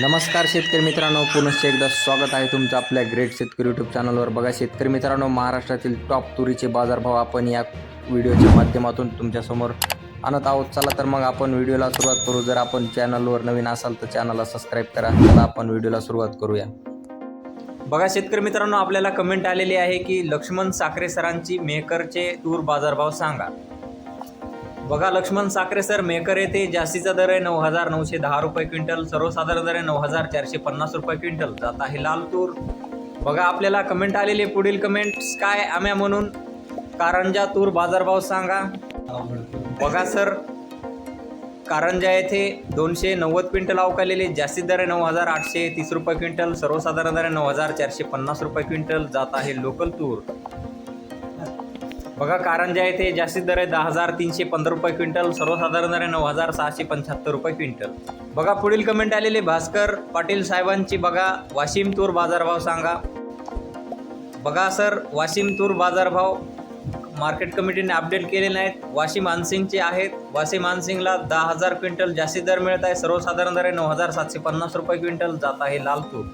नमस्कार शेतकरी मित्रांनो पुनश्च एकदा स्वागत आहे तुमचं आपल्या ग्रेट शेतकरी यूट्यूब चॅनलवर बघा शेतकरी मित्रांनो महाराष्ट्रातील टॉप तुरीचे बाजारभाव आपण या व्हिडिओच्या माध्यमातून तुमच्यासमोर आणत आहोत. चला तर मग आपण व्हिडिओला सुरुवात करू. जर आपण चॅनलवर नवीन असाल तर चॅनलला सबस्क्राईब करा. चला आपण व्हिडिओला सुरुवात करूया. बघा शेतकरी मित्रांनो आपल्याला कमेंट आलेली आहे की लक्ष्मण साखरे सरांची मेकरचे तूर बाजारभाव सांगा. बघा लक्ष्मण साखरे सर मेकर येथे जास्तीचा दर आहे नऊ हजार नऊशे दहा रुपये क्विंटल. सर्वसाधारण दर आहे नऊ हजार चारशे पन्नास रुपये क्विंटल. जात आहे लाल तूर बघा आपल्याला कमेंट आलेली आहे. पुढील कमेंट्स काय आम्या म्हणून? कारंजा तूर बाजारभाव सांगा. बघा सर. कारंजा येथे दोनशे नव्वद क्विंटल अवकालेले. जास्तीत दर आहे नऊ हजार आठशे तीस रुपये क्विंटल. सर्वसाधारण दर आहे नऊ हजार चारशे पन्नास रुपये क्विंटल. जात आहे लोकल तूर. बघा कारंजा येथे जास्तीत दर आहे दहा हजार तीनशे पंधरा रुपये क्विंटल सर्वसाधारण दर आहे नऊ हजार सहाशे पंच्याहत्तर रुपये क्विंटल. बघा पुढील कमेंट आलेले भास्कर पाटील साहेबांची बघा वाशिम तूर बाजारभाव सांगा. बघा सर वाशिम तूर बाजारभाव मार्केट कमिटीने अपडेट केले नाहीत. वाशिम मानसिंगचे आहेत. वाशिम मानसिंगला दहा हजार क्विंटल जास्तीत दर मिळत आहे. सर्वसाधारण दर आहे नऊ हजार सातशे पन्नास रुपये क्विंटल जात आहे लाल तूर.